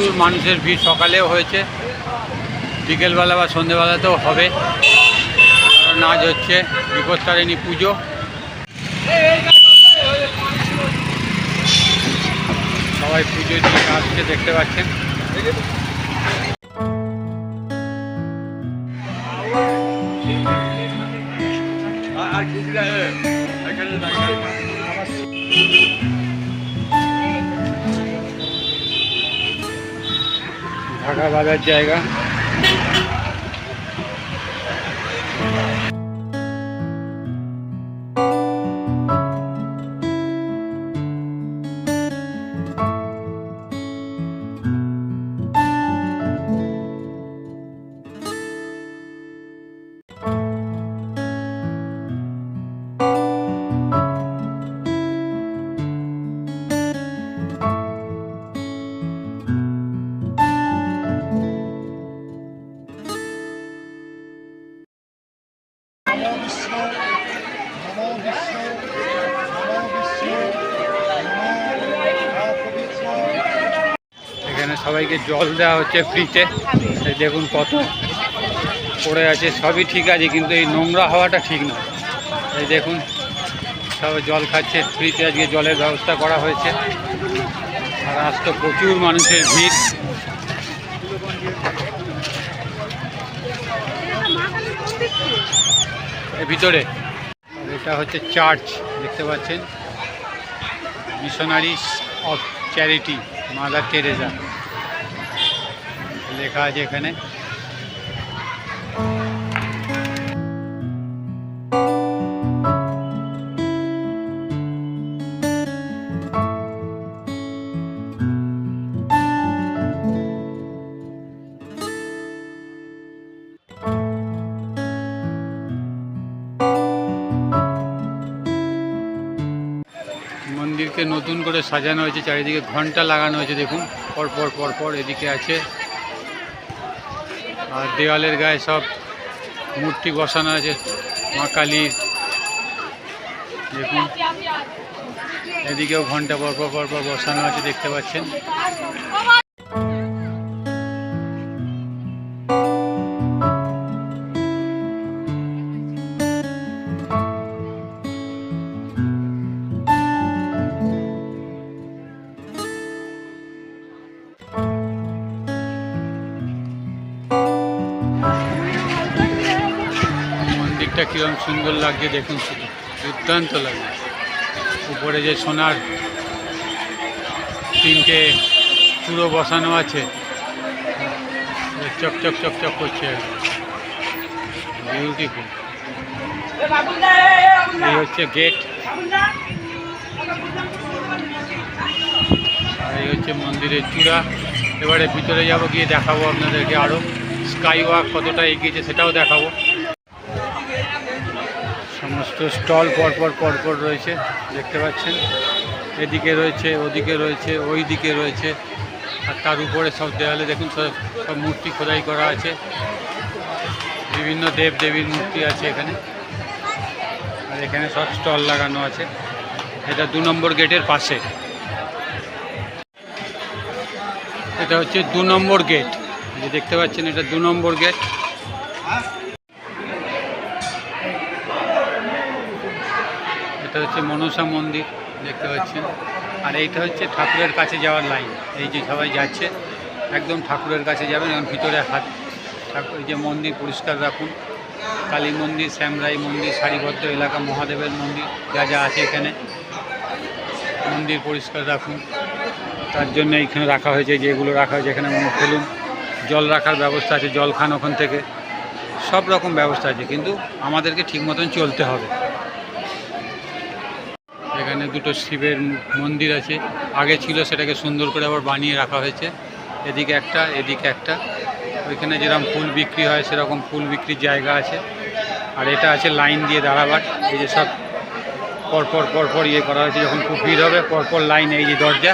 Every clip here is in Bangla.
প্রচুর মানুষের ভিড় সকালেও হয়েছে। বিকেলবেলা বা সন্ধেবেলাতেও হবে। আজ হচ্ছে বিপত্তারিণী পুজো। সবাই পুজো দিয়ে আসছে দেখতে পাচ্ছেন। ঢাকা বাজার জায়গা। এখানে সবাইকে জল দেওয়া হচ্ছে ফ্রিতে। দেখুন কত পড়ে আছে, সবই ঠিক আছে, কিন্তু এই নোংরা হওয়াটা ঠিক নয়। এই দেখুন সবাই জল খাচ্ছে, ফ্রিতে আজকে জলের ব্যবস্থা করা হয়েছে। আর আজ তো প্রচুর মানুষের ভিড়। ভিতরে এটা হচ্ছে চার্চ, দেখতে পাচ্ছেন? Missionaries of charity mother Teresa লেখা আছে এখানে। মন্দিরকে নতুন করে সাজানো হয়েছে, চারিদিকে ঘণ্টা লাগানো হয়েছে, দেখুন। পর পর পর পর এদিকে আছে। আর দেওয়ালের গায়ে সব মূর্তি বসানো আছে, মা কালীর দেখুন, এদিকেও ঘণ্টা পর পর পর বসানো আছে, দেখতে পাচ্ছেন। মন্দিরটা কিরম সুন্দর লাগছে দেখুন শুধু। দুর্দান্ত লাগছে। উপরে যে সোনার তিনটে চূড়ো বসানো আছে চক চক চক চক করছে। বিউটিফুল এই হচ্ছে গেট আর এই হচ্ছে মন্দিরের চূড়া। এবারে ভিতরে যাব গিয়ে দেখাবো আপনাদেরকে আরও স্কাই ওয়াক কতটা এগিয়েছে সেটাও দেখাবো। সমস্ত স্টল পরপর পরপর রয়েছে, দেখতে পাচ্ছেন। এদিকে রয়েছে, ওদিকে রয়েছে ওই দিকে রয়েছে। আর তার উপরে সব দেওয়ালে দেখুন, সব সব মূর্তি খোদাই করা আছে। বিভিন্ন দেব দেবীর মূর্তি আছে এখানে। আর এখানে সব স্টল লাগানো আছে। এটা দু নম্বর গেটের পাশে। এটা হচ্ছে দু নম্বর গেট। যে দেখতে পাচ্ছেন, এটা দু নম্বর গেট এটা হচ্ছে মনসা মন্দির দেখতে পাচ্ছেন। আর এইটা হচ্ছে ঠাকুরের কাছে যাওয়ার লাইন এই যে সবাই যাচ্ছে, একদম ঠাকুরের কাছে যাবেন, এবং ভিতরে হাত, ঠাকুর যে মন্দির পরিষ্কার রাখুন। কালী মন্দির, শ্যামরাই মন্দির, সারিবদ্ধ এলাকা, মহাদেবের মন্দির যা যা আছে এখানে। মন্দির পরিষ্কার রাখুন। তার জন্য এইখানে রাখা হয়েছে, যেগুলো রাখা হয়েছে এখানে ফেলুন। জল রাখার ব্যবস্থা আছে, জল খান ওখান থেকে। সব রকম ব্যবস্থা আছে, কিন্তু আমাদেরকে ঠিক মতন চলতে হবে। এখানে দুটো শিবের মন্দির আছে। আগে ছিল সেটাকে সুন্দর করে আবার বানিয়ে রাখা হয়েছে। এদিকে একটা এদিকে একটা। ওইখানে যেরকম ফুল বিক্রি হয়, সেরকম ফুল বিক্রির জায়গা আছে। আর এটা আছে লাইন দিয়ে দাঁড়াবার। এই যে সব পরপর পরপর ইয়ে করা হয়েছে। যখন খুব ভিড় হবে, পরপর লাইন, এই যে দরজা,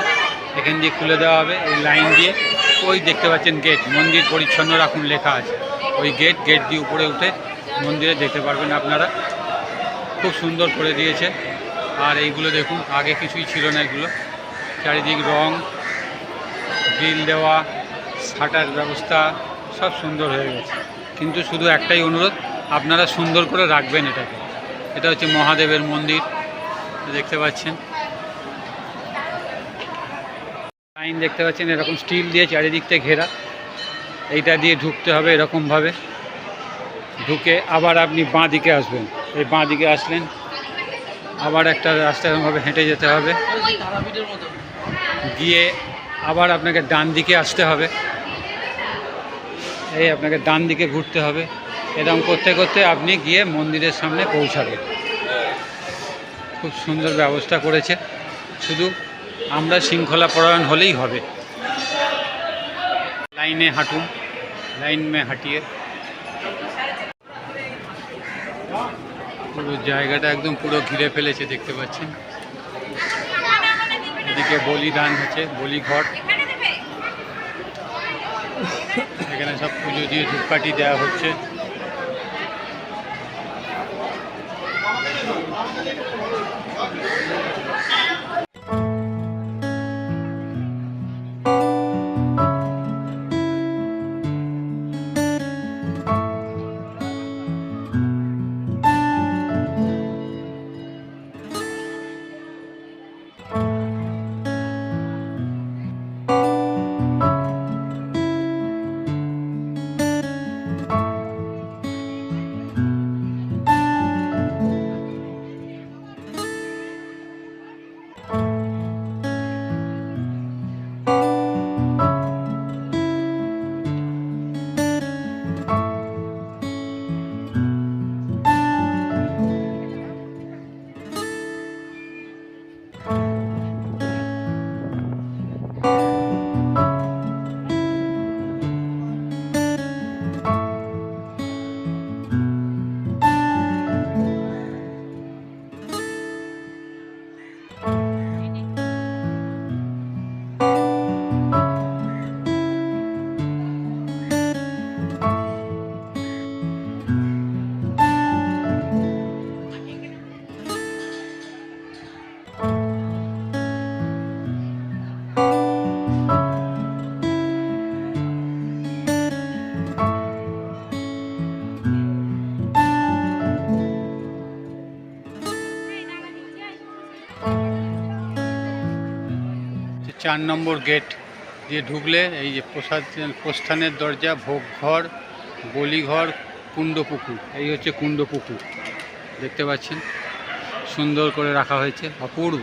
এখান দিয়ে খুলে দেওয়া হবে এই লাইন দিয়ে। ওই দেখতে পাচ্ছেন গেট। মন্দির পরিচ্ছন্ন রাখুন লেখা আছে। ওই গেট গেট দিয়ে উপরে উঠে মন্দিরে দেখতে পারবেন আপনারা। খুব সুন্দর করে দিয়েছে। আর এইগুলো দেখুন, আগে কিছুই ছিল না এগুলো। চারিদিক রং, গ্রিল দেওয়া, শাটার ব্যবস্থা, সব সুন্দর হয়ে গেছে। কিন্তু শুধু একটাই অনুরোধ, আপনারা সুন্দর করে রাখবেন এটাকে। এটা হচ্ছে মহাদেবের মন্দির, দেখতে পাচ্ছেন। লাইন দেখতে পাচ্ছেন, এরকম স্টিল দিয়ে চারিদিক থেকে ঘেরা। এইটা দিয়ে ঢুকতে হবে এরকমভাবে। ঢুকে আবার আপনি বাঁ দিকে আসবেন। এই বাঁ দিকে আসলেন আবার একটা রাস্তা এরকমভাবে হেঁটে যেতে হবে। গিয়ে আবার আপনাকে ডান দিকে আসতে হবে। এই আপনাকে ডান দিকে ঘুরতে হবে। এরকম করতে করতে আপনি গিয়ে মন্দিরের সামনে পৌঁছাবেন। খুব সুন্দর ব্যবস্থা করেছে। শুধু আমরা শৃঙ্খলা পরায়ণ হলেই হবে। লাইনে হাঁটুন, লাইন মে হাঁটিয়ে। পুরো জায়গাটা একদম পুরো ঘিরে ফেলেছে, দেখতে পাচ্ছেন। এদিকে বলি বলিদান হচ্ছে, বলি ঘট এখানে সব পুজো দিয়ে ধূপকাঠি দেওয়া হচ্ছে। চার নম্বর গেট দিয়ে ঢুকলে এই যে প্রসাদ প্রস্থানের দরজা, ভোগঘর, বলিঘর, কুণ্ডপুকুর। এই হচ্ছে কুণ্ডপুকুর। দেখতে পাচ্ছেন? সুন্দর করে রাখা হয়েছে। অপূর্ব।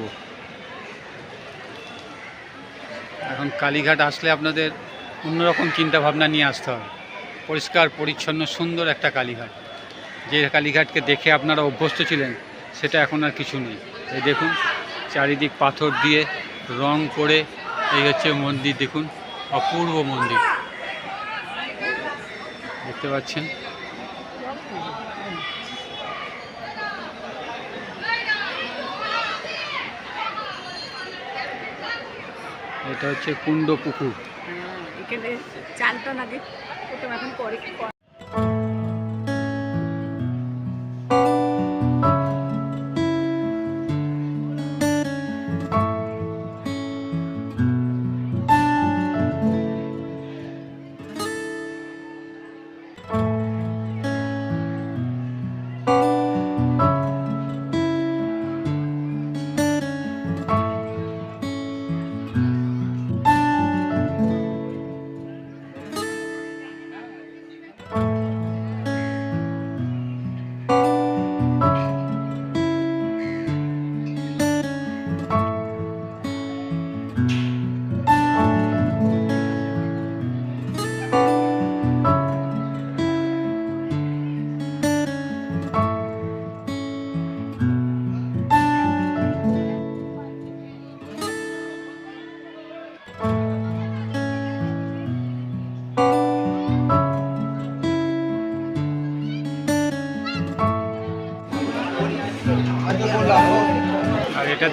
এখন কালীঘাট আসলে আপনাদের অন্যরকম চিন্তা ভাবনা নিয়ে আসতে হবে। পরিষ্কার, পরিচ্ছন্ন, সুন্দর একটা কালীঘাট। যে কালীঘাটকে দেখে আপনারা অভ্যস্ত ছিলেন, সেটা এখন আর কিছু নেই। এই দেখুন, চারিদিক পাথর দিয়ে রং করে এই হচ্ছে মন্দির দেখুন অপূর্ব মন্দির। দেখতে পাচ্ছেন? এটা হচ্ছে কুণ্ড পুকুর। হ্যাঁ, এখানে চালটা না এখন পরে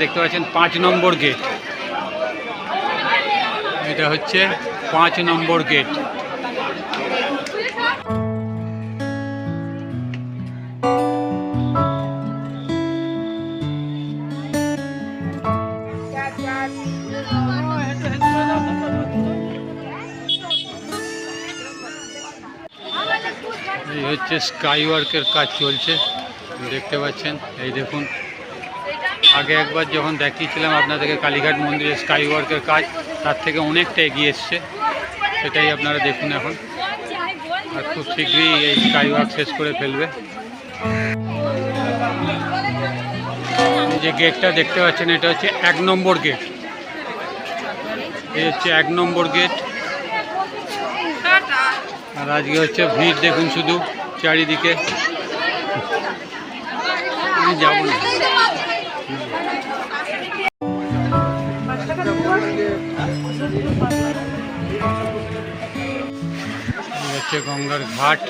দেখতে পাচ্ছেন পাঁচ নম্বর গেট এটা হচ্ছে পাঁচ নম্বর গেট এই হচ্ছে স্কাই ওয়ার্কের কাজ চলছে। দেখতে পাচ্ছেন, এই দেখুন। আগে একবার যখন দেখিয়েছিলাম আপনাদেরকে কালীঘাট মন্দিরের স্কাই ওয়ার্কের কাজ, তার থেকে অনেকটা এগিয়ে এসছে। সেটাই আপনারা দেখুন এখন। আর খুব শীঘ্রই এই স্কাই ওয়ার্ক শেষ করে ফেলবে। যে গেটটা দেখতে পাচ্ছেন, এটা হচ্ছে এক নম্বর গেট। এই হচ্ছে এক নম্বর গেট। আর আজকে হচ্ছে ভিড় দেখুন শুধু চারিদিকে। আমি যাব না। হচ্ছে গঙ্গার ঘাট।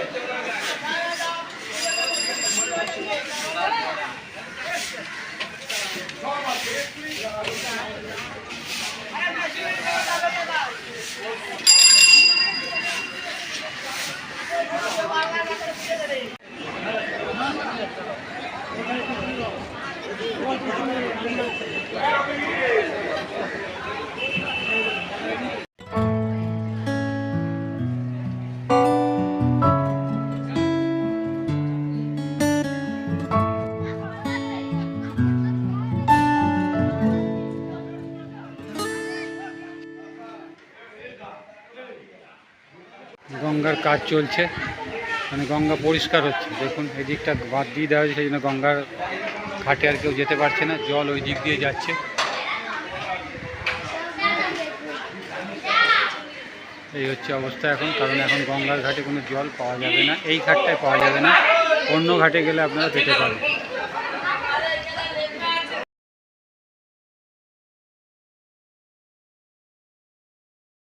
গঙ্গার কাজ চলছে মানে গঙ্গা পরিষ্কার হচ্ছে। দেখুন এই দিকটা বাদ দিয়ে দেওয়া হয়েছে, সেই জন্য গঙ্গার ঘাটে আর কেউ যেতে পারছে না, জল ওই দিক দিয়ে যাচ্ছে। এই হচ্ছে অবস্থা এখন, কারণ এখন গঙ্গার ঘাটে কোনো জল পাওয়া যাবে না, এই ঘাটটায় পাওয়া যাবে না, অন্য ঘাটে গেলে আপনারা পেতে পারেন